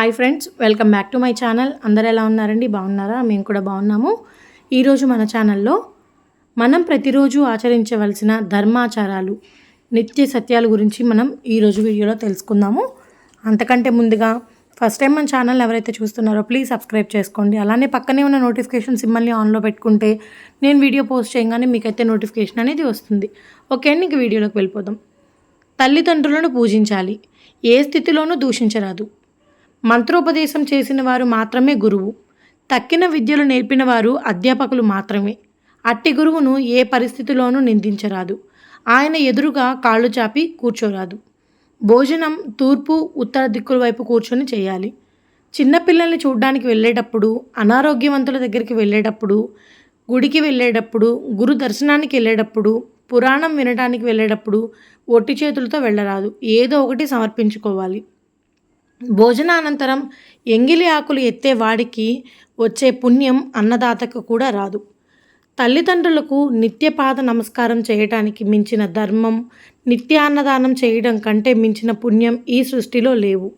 Hi friends welcome back to my channel అందరు ఎలా ఉన్నారండి? బాగున్నారా? మేము కూడా బాగున్నాము. ఈరోజు మన ఛానల్లో మనం ప్రతిరోజు ఆచరించవలసిన ధర్మాచారాలు నిత్య సత్యాల గురించి మనం ఈరోజు వీడియోలో తెలుసుకుందాము. అంతకంటే ముందుగా ఫస్ట్ టైం మన ఛానల్ ఎవరైతే చూస్తున్నారో ప్లీజ్ సబ్స్క్రైబ్ చేసుకోండి. అలానే పక్కనే ఉన్న నోటిఫికేషన్ సిమ్మల్ని ఆన్లో పెట్టుకుంటే నేను వీడియో పోస్ట్ చేయగానే మీకైతే నోటిఫికేషన్ అనేది వస్తుంది. ఓకే అండి ఇంక వీడియోలోకి వెళ్ళిపోదాం. తల్లిదండ్రులను పూజించాలి. ఏ స్థితిలోనూ దూషించరాదు. మంత్రోపదేశం చేసిన వారు మాత్రమే గురువు. తక్కిన విద్యలు నేర్పిన వారు అధ్యాపకులు మాత్రమే. అట్టి గురువును ఏ పరిస్థితిలోనూ నిందించరాదు. ఆయన ఎదురుగా కాళ్ళు చాపి కూర్చోరాదు. భోజనం తూర్పు ఉత్తర దిక్కుల వైపు కూర్చొని చేయాలి. చిన్నపిల్లల్ని చూడడానికి వెళ్ళేటప్పుడు అనారోగ్యవంతుల దగ్గరికి వెళ్ళేటప్పుడు గుడికి వెళ్ళేటప్పుడు గురు దర్శనానికి వెళ్ళేటప్పుడు పురాణం వినడానికి వెళ్ళేటప్పుడు ఒట్టి చేతులతో వెళ్ళరాదు. ఏదో ఒకటి సమర్పించుకోవాలి. భోజనానంతరం ఎంగిలి ఆకులు ఎత్తే వాడికి వచ్చే పుణ్యం అన్నదాతకు కూడా రాదు. తల్లిదండ్రులకు నిత్యపాద నమస్కారం చేయటానికి మించిన ధర్మం నిత్యాన్నదానం చేయడం కంటే మించిన పుణ్యం ఈ సృష్టిలో లేవు.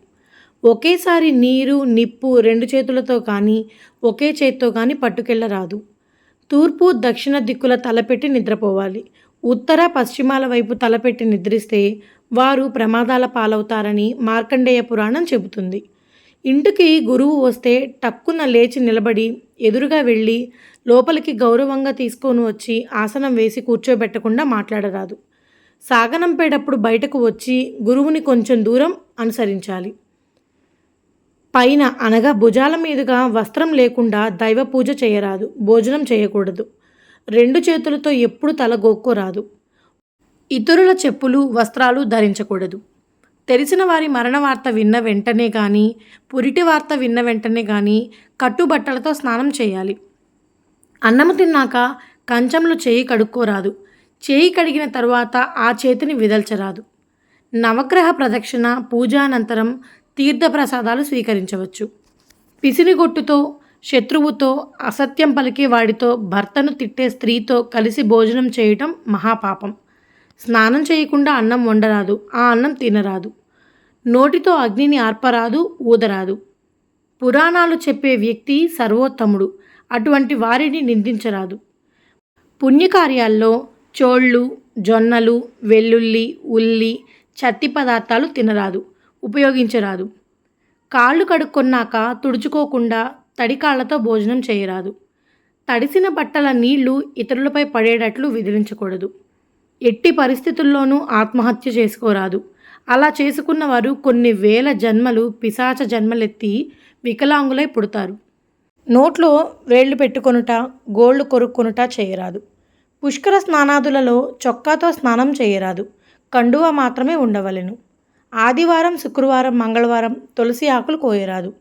ఒకేసారి నీరు నిప్పు రెండు చేతులతో కానీ ఒకే చేత్తో కానీ పట్టుకెళ్ళరాదు. తూర్పు దక్షిణ దిక్కుల తలపెట్టి నిద్రపోవాలి. ఉత్తర పశ్చిమాల వైపు తలపెట్టి నిద్రిస్తే వారు ప్రమాదాల పాలవుతారని మార్కండేయ పురాణం చెబుతుంది. ఇంటికి గురువు వస్తే టక్కున లేచి నిలబడి ఎదురుగా వెళ్ళి లోపలికి గౌరవంగా తీసుకొని వచ్చి ఆసనం వేసి కూర్చోబెట్టకుండా మాట్లాడరాదు. సాగనంపేటప్పుడు బయటకు వచ్చి గురువుని కొంచెం దూరం అనుసరించాలి. పైన అనగా భుజాల మీదుగా వస్త్రం లేకుండా దైవ పూజ చేయరాదు భోజనం చేయకూడదు. రెండు చేతులతో ఎప్పుడు తల గోక్కోరాదు ఇతరుల చెప్పులు వస్త్రాలు ధరించకూడదు. తెలిసిన వారి మరణ వార్త విన్న వెంటనే కానీ పురిటి వార్త విన్న వెంటనే కానీ కట్టుబట్టలతో స్నానం చేయాలి. అన్నము తిన్నాక కంచంలో చేయి కడుక్కోరాదు. చేయి కడిగిన తరువాత ఆ చేతిని విదల్చరాదు. నవగ్రహ ప్రదక్షిణ పూజానంతరం తీర్థప్రసాదాలు స్వీకరించవచ్చు. పిసినిగొట్టుతో శత్రువుతో అసత్యం పలికే వాడితో భర్తను తిట్టే స్త్రీతో కలిసి భోజనం చేయటం మహాపాపం. స్నానం చేయకుండా అన్నం వండరాదు ఆ అన్నం తినరాదు. నోటితో అగ్నిని ఆర్పరాదు ఊదరాదు. పురాణాలు చెప్పే వ్యక్తి సర్వోత్తముడు అటువంటి వారిని నిందించరాదు. పుణ్యకార్యాల్లో చోళ్ళు జొన్నలు వెల్లుల్లి ఉల్లి చత్తి పదార్థాలు తినరాదు ఉపయోగించరాదు. కాళ్ళు కడుక్కున్నాక తుడుచుకోకుండా తడి కాళ్ళతో భోజనం చేయరాదు. తడిసిన బట్టల నీళ్ళు ఇతరులపై పడేటట్లు విదిలించకూడదు. ఎట్టి పరిస్థితుల్లోనూ ఆత్మహత్య చేసుకోరాదు. అలా చేసుకున్న వారు కొన్ని వేల జన్మలు పిశాచ జన్మలెత్తి వికలాంగులై పుడతారు. నోట్లో వేళ్ళు పెట్టుకొనుట గోళ్ళు కొరుక్కొనుట చేయరాదు. పుష్కర స్నానాదులలో చొక్కాతో స్నానం చేయరాదు. కండువా మాత్రమే ఉండవలెను. ఆదివారం శుక్రవారం మంగళవారం తులసి ఆకులు కోయరాదు.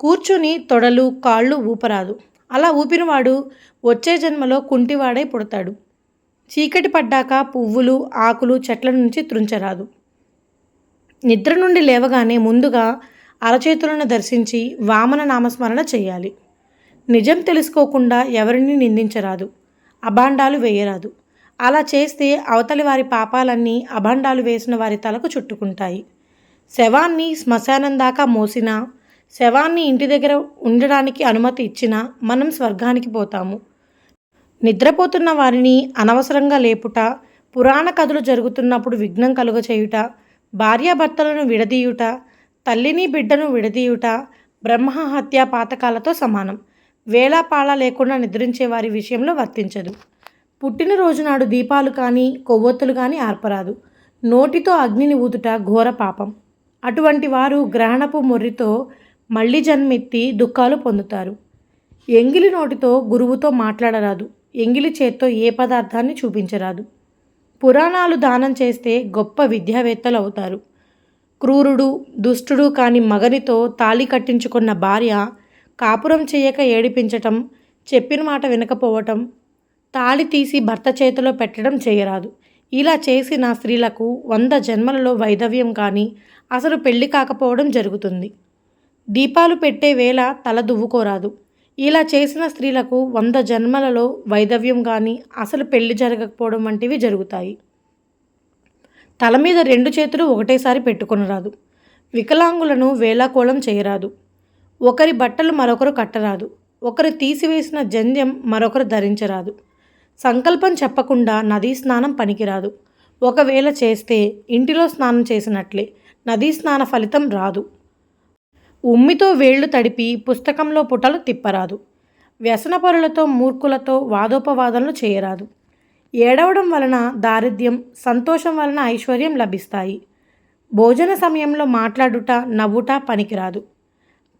కూర్చుని తొడలు కాళ్ళు ఊపరాదు. అలా ఊపినవాడు వచ్చే జన్మలో కుంటివాడై పుడతాడు. చీకటి పడ్డాక పువ్వులు ఆకులు చెట్ల నుంచి త్రుంచరాదు నిద్ర నుండి లేవగానే ముందుగా అరచేతులను దర్శించి వామన నామస్మరణ చేయాలి. నిజం తెలుసుకోకుండా ఎవరిని నిందించరాదు. అభాండాలు వేయరాదు. అలా చేస్తే అవతలి వారి పాపాలన్నీ అభాండాలు వేసిన వారి తలకు చుట్టుకుంటాయి. శవాన్ని శ్మశానం దాకా మోసినా శవాన్ని ఇంటి దగ్గర ఉండడానికి అనుమతి ఇచ్చినా మనం స్వర్గానికి పోతాము. నిద్రపోతున్న వారిని అనవసరంగా లేపుట పురాణ కథలు జరుగుతున్నప్పుడు విఘ్నం కలుగచేయుట భార్యాభర్తలను విడదీయుట తల్లిని బిడ్డను విడదీయుట బ్రహ్మహత్య పాతకాలతో సమానం. వేళాపాళ లేకుండా నిద్రించే వారి విషయంలో వర్తించదు. పుట్టినరోజు నాడు దీపాలు కానీ కొవ్వొత్తులు కానీ ఆర్పరాదు. నోటితో అగ్నిని ఊదుట ఘోర పాపం. అటువంటి వారు గ్రహణపు మొర్రితో మళ్ళీ జన్మెత్తి దుఃఖాలు పొందుతారు. ఎంగిలి నోటితో గురువుతో మాట్లాడరాదు. ఎంగిలి చేత్తో ఏ పదార్థాన్ని చూపించరాదు. పురాణాలు దానం చేస్తే గొప్ప విద్యావేత్తలు అవుతారు. క్రూరుడు దుష్టుడు కాని మగనితో తాళి కట్టించుకున్న భార్య కాపురం చేయక ఏడిపించటం చెప్పిన మాట వినకపోవటం తాళి తీసి భర్త చేతిలో పెట్టడం చేయరాదు. ఇలా చేసిన స్త్రీలకు వంద జన్మలలో వైధవ్యం కానీ అసలు పెళ్ళి కాకపోవడం జరుగుతుంది. దీపాలు పెట్టే వేళ తల దువ్వుకోరాదు. ఇలా చేసిన స్త్రీలకు వంద జన్మలలో వైధవ్యం కానీ అసలు పెళ్ళి జరగకపోవడం వంటివి జరుగుతాయి. తల మీద రెండు చేతులు ఒకటేసారి పెట్టుకొనరాదు. వికలాంగులను వేలాకోళం చేయరాదు. ఒకరి బట్టలు మరొకరు కట్టరాదు. ఒకరు తీసివేసిన జంధ్యం మరొకరు ధరించరాదు. సంకల్పం చెప్పకుండా నదీ స్నానం పనికిరాదు. ఒకవేళ చేస్తే ఇంటిలో స్నానం చేసినట్లే నదీ స్నాన ఫలితం రాదు. ఉమ్మితో వేళ్ళు తడిపి పుస్తకంలో పుటలు తిప్పరాదు. వ్యసనపరులతో మూర్ఖులతో వాదోపవాదనలు చేయరాదు. ఏడవడం వలన దారిద్ర్యం సంతోషం వలన ఐశ్వర్యం లభిస్తాయి. భోజన సమయంలో మాట్లాడుట నవ్వుట పనికిరాదు.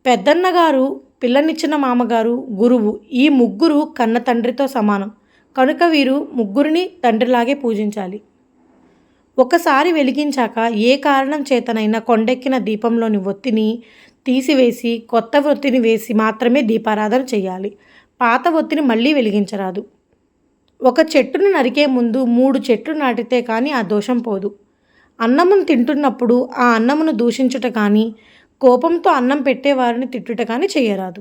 పెద్దన్నగారు పిల్లనిచ్చిన మామగారు గురువు ఈ ముగ్గురు కన్న తండ్రితో సమానం. కనుక వీరు ముగ్గురిని తండ్రిలాగే పూజించాలి. ఒకసారి వెలిగించాక ఏ కారణం చేతనైనా కొండెక్కిన దీపంలోని ఒత్తిని తీసివేసి కొత్త ఒత్తిని వేసి మాత్రమే దీపారాధన చేయాలి. పాత ఒత్తిని మళ్ళీ వెలిగించరాదు. ఒక చెట్టును నరికే ముందు మూడు చెట్లు నాటితే కానీ ఆ దోషం పోదు. అన్నమును తింటున్నప్పుడు ఆ అన్నమును దూషించుట కానీ కోపంతో అన్నం పెట్టేవారిని తిట్టుట కానీ చేయరాదు.